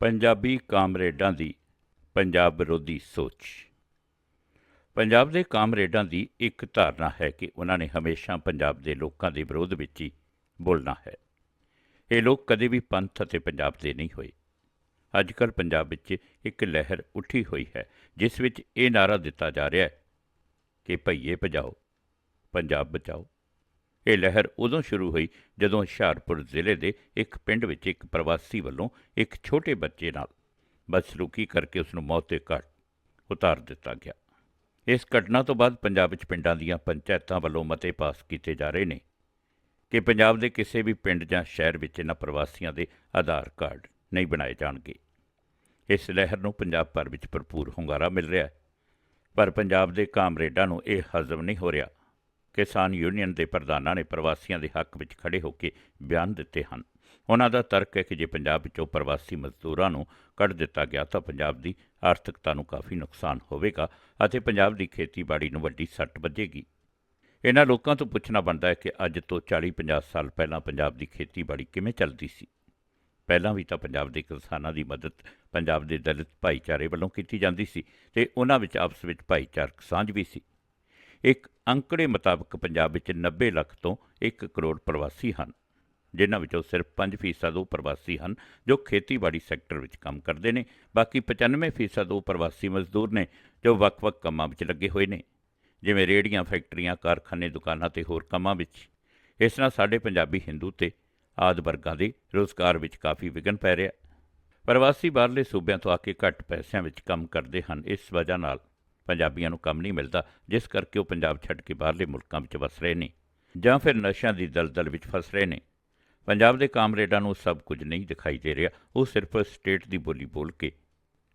ਪੰਜਾਬੀ ਕਾਮਰੇਡਾਂ ਦੀ ਪੰਜਾਬ ਵਿਰੋਧੀ ਸੋਚ। ਪੰਜਾਬ ਦੇ ਕਾਮਰੇਡਾਂ ਦੀ ਇੱਕ ਧਾਰਨਾ ਹੈ ਕਿ ਉਹਨਾਂ ਨੇ ਹਮੇਸ਼ਾ ਪੰਜਾਬ ਦੇ ਲੋਕਾਂ ਦੇ ਵਿਰੋਧ ਵਿੱਚ ਹੀ ਬੋਲਣਾ ਹੈ। ਇਹ ਲੋਕ ਕਦੇ ਵੀ ਪੰਥ ਅਤੇ ਪੰਜਾਬ ਦੇ ਨਹੀਂ ਹੋਏ। ਅੱਜ ਕੱਲ੍ਹ ਪੰਜਾਬ ਵਿੱਚ ਇੱਕ ਲਹਿਰ ਉੱਠੀ ਹੋਈ ਹੈ, ਜਿਸ ਵਿੱਚ ਇਹ ਨਾਰਾ ਦਿੱਤਾ ਜਾ ਰਿਹਾ ਹੈ ਕਿ ਭਈਏ ਭਜਾਓ, ਪੰਜਾਬ ਬਚਾਓ। ਇਹ ਲਹਿਰ ਉਦੋਂ ਸ਼ੁਰੂ ਹੋਈ ਜਦੋਂ ਹੁਸ਼ਿਆਰਪੁਰ ਜ਼ਿਲ੍ਹੇ ਦੇ ਇੱਕ ਪਿੰਡ ਵਿੱਚ ਇੱਕ ਪ੍ਰਵਾਸੀ ਵੱਲੋਂ ਇੱਕ ਛੋਟੇ ਬੱਚੇ ਨਾਲ ਬਦਸਲੂਕੀ ਕਰਕੇ ਉਸ ਨੂੰ ਮੌਤ ਦੇ ਘਾਟ ਉਤਾਰ ਦਿੱਤਾ ਗਿਆ। ਇਸ ਘਟਨਾ ਤੋਂ ਬਾਅਦ ਪੰਜਾਬ ਵਿੱਚ ਪਿੰਡਾਂ ਦੀਆਂ ਪੰਚਾਇਤਾਂ ਵੱਲੋਂ ਮਤੇ ਪਾਸ ਕੀਤੇ ਜਾ ਰਹੇ ਨੇ ਕਿ ਪੰਜਾਬ ਦੇ ਕਿਸੇ ਵੀ ਪਿੰਡ ਜਾਂ ਸ਼ਹਿਰ ਵਿੱਚ ਇਹਨਾਂ ਪ੍ਰਵਾਸੀਆਂ ਦੇ ਆਧਾਰ ਕਾਰਡ ਨਹੀਂ ਬਣਾਏ ਜਾਣਗੇ। ਇਸ ਲਹਿਰ ਨੂੰ ਪੰਜਾਬ ਭਰ ਵਿੱਚ ਭਰਪੂਰ ਹੁੰਗਾਰਾ ਮਿਲ ਰਿਹਾ ਹੈ। ਪਰ ਪੰਜਾਬ ਦੇ ਕਾਮਰੇਡਾਂ ਨੂੰ ਇਹ ਹਜ਼ਮ ਨਹੀਂ ਹੋ ਰਿਹਾ। ਕਿਸਾਨ ਯੂਨੀਅਨ ਦੇ ਪ੍ਰਧਾਨਾਂ ਨੇ ਪ੍ਰਵਾਸੀਆਂ ਦੇ ਹੱਕ ਵਿੱਚ ਖੜੇ ਹੋ ਕੇ ਬਿਆਨ ਦਿੱਤੇ ਹਨ। ਉਹਨਾਂ ਦਾ ਤਰਕ ਹੈ ਕਿ ਜੇ ਪੰਜਾਬ ਵਿੱਚੋਂ ਪ੍ਰਵਾਸੀ ਮਜ਼ਦੂਰਾਂ ਨੂੰ ਕੱਢ ਦਿੱਤਾ ਗਿਆ ਤਾਂ ਪੰਜਾਬ ਦੀ ਆਰਥਿਕਤਾ ਨੂੰ ਕਾਫੀ ਨੁਕਸਾਨ ਹੋਵੇਗਾ ਅਤੇ ਪੰਜਾਬ ਦੀ ਖੇਤੀਬਾੜੀ ਨੂੰ ਵੱਡੀ ਸੱਟ ਵੱਜੇਗੀ। ਇਹਨਾਂ ਲੋਕਾਂ ਤੋਂ ਪੁੱਛਣਾ ਬਣਦਾ ਹੈ ਕਿ ਅੱਜ ਤੋਂ 40-50 ਸਾਲ ਪਹਿਲਾਂ ਪੰਜਾਬ ਦੀ ਖੇਤੀਬਾੜੀ ਕਿਵੇਂ ਚੱਲਦੀ ਸੀ? ਪਹਿਲਾਂ ਵੀ ਤਾਂ ਪੰਜਾਬ ਦੇ ਕਿਸਾਨਾਂ ਦੀ ਮਦਦ ਪੰਜਾਬ ਦੇ ਦਲਿਤ ਭਾਈਚਾਰੇ ਵੱਲੋਂ ਕੀਤੀ ਜਾਂਦੀ ਸੀ ਤੇ ਉਹਨਾਂ ਵਿੱਚ ਆਪਸ ਵਿੱਚ ਭਾਈਚਾਰਕ ਸਾਂਝ ਵੀ ਸੀ। ਇੱਕ ਅੰਕੜੇ ਮੁਤਾਬਕ ਪੰਜਾਬ ਵਿੱਚ 90 ਲੱਖ ਤੋਂ 1 ਕਰੋੜ ਪ੍ਰਵਾਸੀ ਹਨ, ਜਿਨ੍ਹਾਂ ਵਿੱਚੋਂ ਸਿਰਫ 5% ਉਹ ਪ੍ਰਵਾਸੀ ਹਨ ਜੋ ਖੇਤੀਬਾੜੀ ਸੈਕਟਰ ਵਿੱਚ ਕੰਮ ਕਰਦੇ ਨੇ, ਬਾਕੀ 95% ਉਹ ਪ੍ਰਵਾਸੀ ਮਜ਼ਦੂਰ ਨੇ ਜੋ ਵੱਖ-ਵੱਖ ਕੰਮਾਂ ਵਿੱਚ ਲੱਗੇ ਹੋਏ ਨੇ, ਜਿਵੇਂ ਰੇਹੜੀਆਂ, ਫੈਕਟਰੀਆਂ, ਕਾਰਖਾਨੇ, ਦੁਕਾਨਾਂ ਤੇ ਹੋਰ ਕੰਮਾਂ ਵਿੱਚ। ਇਸ ਨਾਲ ਸਾਡੇ ਪੰਜਾਬੀ ਹਿੰਦੂ ਤੇ ਆਦ ਵਰਗਾਂ ਦੇ ਰੋਜ਼ਗਾਰ ਵਿੱਚ ਕਾਫੀ ਵਿਘਨ ਪੈ ਰਿਹਾ। ਪ੍ਰਵਾਸੀ ਬਾਹਰਲੇ ਸੂਬਿਆਂ ਤੋਂ ਆ ਕੇ ਘੱਟ ਪੈਸਿਆਂ ਵਿੱਚ ਕੰਮ ਕਰਦੇ ਹਨ, ਇਸ ਵਜ੍ਹਾ ਨਾਲ ਪੰਜਾਬੀਆਂ ਨੂੰ ਕੰਮ ਨਹੀਂ ਮਿਲਦਾ, ਜਿਸ ਕਰਕੇ ਉਹ ਪੰਜਾਬ ਛੱਡ ਕੇ ਬਾਹਰਲੇ ਮੁਲਕਾਂ ਵਿੱਚ ਵਸ ਰਹੇ ਨੇ ਜਾਂ ਫਿਰ ਨਸ਼ਿਆਂ ਦੀ ਦਲਦਲ ਵਿੱਚ ਫਸ ਰਹੇ ਨੇ। ਪੰਜਾਬ ਦੇ ਕਾਮਰੇਡਾਂ ਨੂੰ ਸਭ ਕੁਝ ਨਹੀਂ ਦਿਖਾਈ ਦੇ ਰਿਹਾ, ਉਹ ਸਿਰਫ ਸਟੇਟ ਦੀ ਬੋਲੀ ਬੋਲ ਕੇ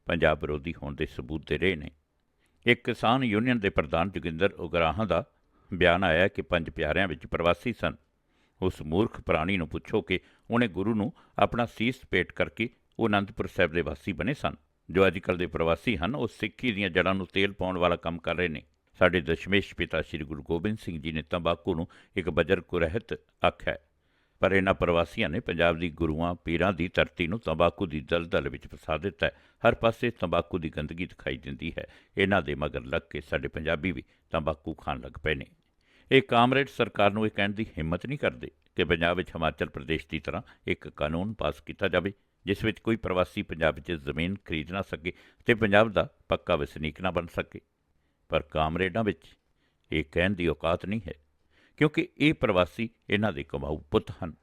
ਪੰਜਾਬ ਵਿਰੋਧੀ ਹੋਣ ਦੇ ਸਬੂਤ ਦੇ ਰਹੇ ਨੇ। ਇੱਕ ਕਿਸਾਨ ਯੂਨੀਅਨ ਦੇ ਪ੍ਰਧਾਨ ਜੋਗਿੰਦਰ ਉਗਰਾਹਾਂ ਦਾ ਬਿਆਨ ਆਇਆ ਕਿ ਪੰਜ ਪਿਆਰਿਆਂ ਵਿੱਚ ਪ੍ਰਵਾਸੀ ਸਨ। ਉਸ ਮੂਰਖ ਪ੍ਰਾਣੀ ਨੂੰ ਪੁੱਛੋ ਕਿ ਉਹਨੇ ਗੁਰੂ ਨੂੰ ਆਪਣਾ ਸੀਸ ਪੇਟ ਕਰਕੇ ਉਹ ਅਨੰਦਪੁਰ ਸਾਹਿਬ ਦੇ ਵਾਸੀ ਬਣੇ ਸਨ। ਜੋ ਅੱਜ ਕੱਲ੍ਹ ਦੇ ਪ੍ਰਵਾਸੀ ਹਨ, ਉਹ ਸਿੱਖੀ ਦੀਆਂ ਜੜ੍ਹਾਂ ਨੂੰ ਤੇਲ ਪਾਉਣ ਵਾਲਾ ਕੰਮ ਕਰ ਰਹੇ ਨੇ। ਸਾਡੇ ਦਸ਼ਮੇਸ਼ ਪਿਤਾ ਸ੍ਰੀ ਗੁਰੂ ਗੋਬਿੰਦ ਸਿੰਘ ਜੀ ਨੇ ਤੰਬਾਕੂ ਨੂੰ ਇੱਕ ਬਜਰ ਕੁਰਹਿਤ ਆਖਿਆ ਪਰ ਇਹਨਾਂ ਪ੍ਰਵਾਸੀਆਂ ਨੇ ਪੰਜਾਬ ਦੀ ਗੁਰੂਆਂ, ਪੀਰਾਂ ਦੀ ਧਰਤੀ ਨੂੰ ਤੰਬਾਕੂ ਦੀ ਦਲਦਲ ਵਿੱਚ ਫਸਾ ਦਿੱਤਾ ਹੈ। ਹਰ ਪਾਸੇ ਤੰਬਾਕੂ ਦੀ ਗੰਦਗੀ ਦਿਖਾਈ ਦਿੰਦੀ ਹੈ। ਇਹਨਾਂ ਦੇ ਮਗਰ ਲੱਗ ਕੇ ਸਾਡੇ ਪੰਜਾਬੀ ਵੀ ਤੰਬਾਕੂ ਖਾਣ ਲੱਗ ਪਏ ਨੇ। ਇਹ ਕਾਮਰੇਡ ਸਰਕਾਰ ਨੂੰ ਇਹ ਕਹਿਣ ਦੀ ਹਿੰਮਤ ਨਹੀਂ ਕਰਦੇ ਕਿ ਪੰਜਾਬ ਵਿੱਚ ਹਿਮਾਚਲ ਪ੍ਰਦੇਸ਼ ਦੀ ਤਰ੍ਹਾਂ ਇੱਕ ਕਾਨੂੰਨ ਪਾਸ ਕੀਤਾ ਜਾਵੇ। ਜਿਸ ਵਿੱਚ ਕੋਈ ਪ੍ਰਵਾਸੀ ਪੰਜਾਬ 'ਚ ਜ਼ਮੀਨ ਖਰੀਦ ਨਾ ਸਕੇ ਤੇ ਪੰਜਾਬ ਦਾ ਪੱਕਾ ਵਸਨੀਕ ਨਾ ਬਣ ਸਕੇ। ਪਰ ਕਾਮਰੇਡਾਂ ਵਿੱਚ ਇਹ ਕਹਿਣ ਦੀ ਔਕਾਤ ਨਹੀਂ ਹੈ, ਕਿਉਂਕਿ ਇਹ ਪ੍ਰਵਾਸੀ ਇਹਨਾਂ ਦੇ ਕਮਾਊ ਪੁੱਤ ਹਨ।